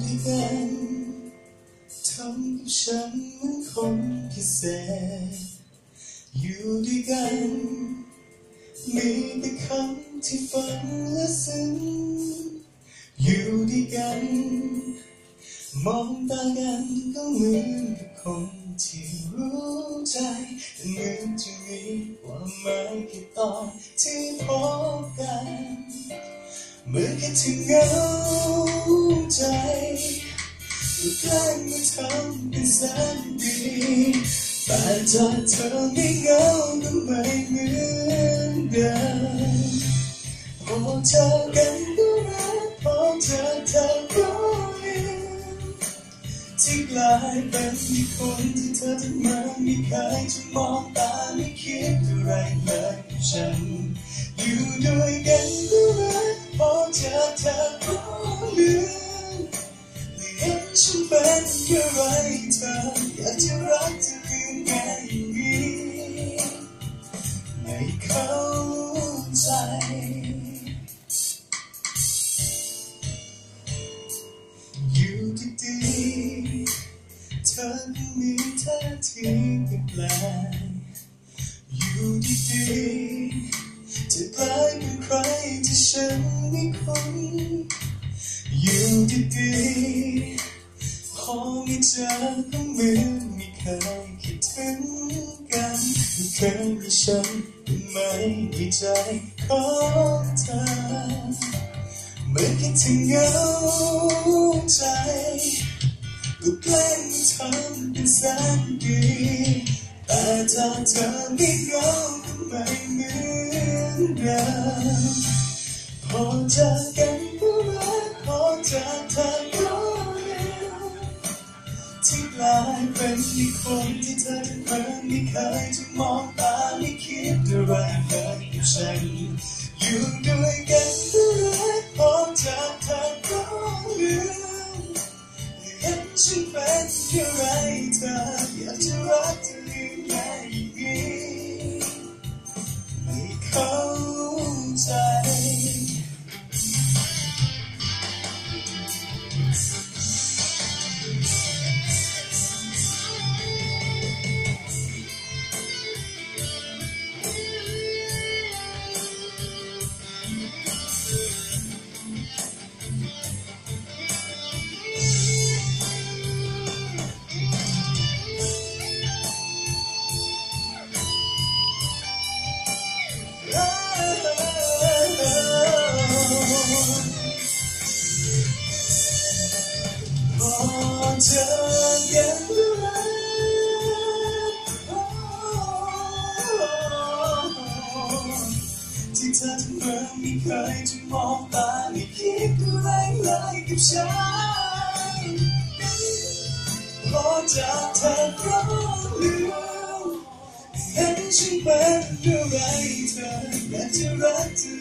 กันทำกับฉันเหมือนคนพิเศษ อยู่ด้วยกัน มีแต่คำที่ฟังและซึ้งอยู่ด้วยกัน มองตากันก็เหมือนกับคนที่รู้ใจแต่เหมือนจะมีความหมายแค่ตอนที่พบกันเหมือนแค่ถึงเงา ทำเป็นแสนดีแต่จากเธอไม่เหงาก็ไม่เหมือนเดิมพอเจอกันก็รักพอเจอเธอก็ลืมที่กลายเป็นคนที่เธอทำมาไม่เคยจะมองตาไม่คิดอะไรเลย นเป็นอะไรเธออยากจะรักจะลืมไงอย่างนี้ไม่เข้าใจอยู่ดีๆเธอก็มีท่าทีแปลกๆอยู่ดีๆจะกลายเป็นใครที่ฉันไม่คุ้นอยู่ดีๆือไม่เคยคิดถึงกันไม่เคยมีฉันเป็นไหมในใจของเธอเมือคิดถึงเหงาใจก็แกล้งทำเป็นแสนดีแต่ถ้าเธอไม่เงาก็ไม่เหมือนเดิมพอเจอกันก็รักพอเจอเธอ กคนที่เธอเพิ่งไม่เคยจะมองตาไม่คิดอะไรเลยกับฉันอยู่ด้วยกันก็รักพอเจอเธอก็ลืมเห็นฉันเป็นอะไรเธออยากจะรักจะลืมได้อย่างนี้ไม่เข้าใจ เจอกันที่เธอทำเมื่อไม่เคยจะมองตาไม่คิดอะไรเลยกับฉันพอจากเธอก็ลืมเห็นฉันเป็นอะไรเธออยากจะรักจะ